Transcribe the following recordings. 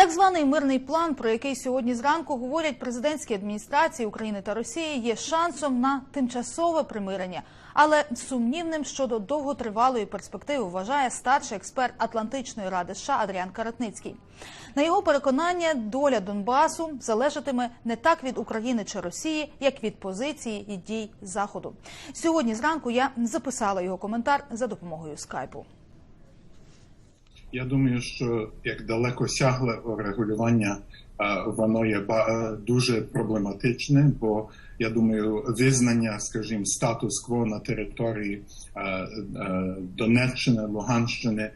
Так званий мирний план, про який сьогодні зранку говорять президентські адміністрації України та Росії, є шансом на тимчасове примирення, але сумнівним щодо довготривалої перспективи вважає старший експерт Атлантичної ради США Адріан Каратницький. На його переконання, доля Донбасу залежатиме не так від України чи Росії, як від позиції і дій Заходу. Сьогодні зранку я записала його коментар за допомогою скайпу. Я думаю, що як далеко сягле регулювання, воно є дуже проблематичне, бо я думаю, визнання, скажімо, статус-кво на території Донеччини, Луганщини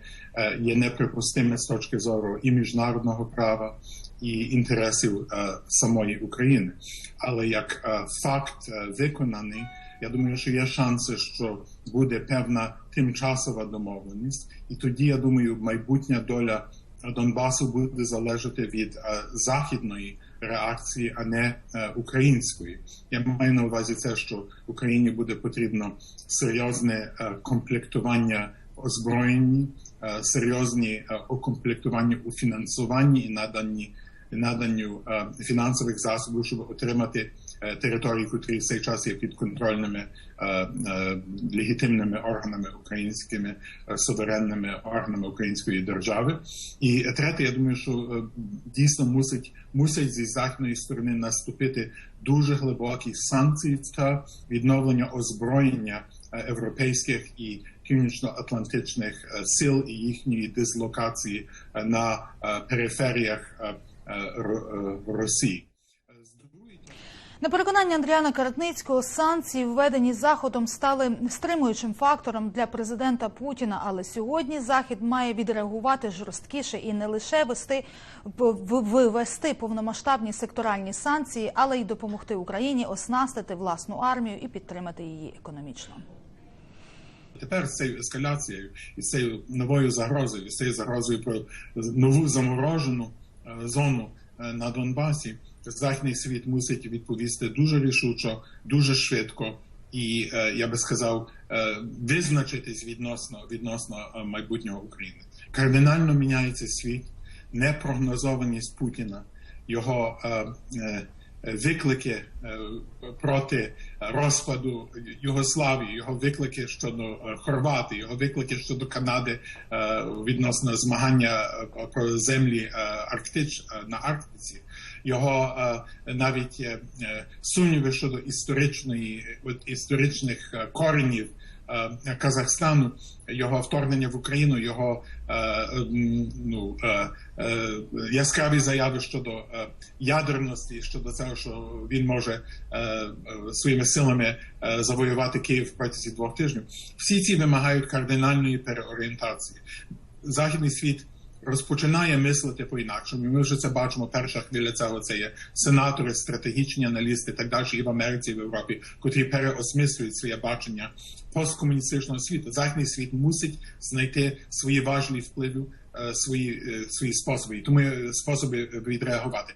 є неприпустиме з точки зору і міжнародного права, і інтересів самої України. Але як факт виконаний. Я думаю, що є шанси, що буде певна тимчасова домовленість, і тоді я думаю, майбутня доля Донбасу буде залежати від а, західної реакції, а не а, української. Я маю на увазі це, що Україні буде потрібно серйозне а, комплектування озброєнні, серйозні окомплектування у фінансуванні і наданні наданню фінансових засобів, щоб отримати території, котрі в цей час є підконтрольними легітимними органами українськими суверенними органами української держави. І третє, я думаю, що дійсно мусить мусять зі західної сторони наступити дуже глибокі санкції та відновлення озброєння європейських і північно-атлантичних сил і їхньої дислокації на периферіях Росії. На переконання Андріана Каратницького, санкції, введені заходом, стали стримуючим фактором для президента Путіна. Але сьогодні захід має відреагувати жорсткіше і не лише вести вивести повномасштабні секторальні санкції, але й допомогти Україні оснастити власну армію і підтримати її економічно. Тепер з цією ескаляцією і з цією новою загрозою, з цією загрозою про нову заморожену зону на Донбасі. Західний світ мусить відповісти дуже рішучо, дуже швидко, і я би сказав, визначитись відносно відносно майбутнього України. Кардинально міняється світ, непрогнозованість Путіна, його виклики проти розпаду Югославії, його виклики щодо Хорватії, його виклики щодо Канади відносно змагання про землі Арктич на Арктиці. Його навіть сумніви щодо історичної історичних коренів Казахстану, його вторгнення в Україну, його ну, яскраві заяви щодо ядерності, щодо цього, що він може своїми силами завоювати Київ протягом двох тижнів. Всі ці вимагають кардинальної переорієнтації. Західний світ розпочинає мислити по інакшому. Ми вже це бачимо. Перша хвиля цього це є сенатори, стратегічні аналісти, так далі і в Америці, і в Європі, котрі переосмислюють своє бачення посткомуністичного світу. Західний світ мусить знайти свої важливі впливи, свої свої способи, тому способи відреагувати.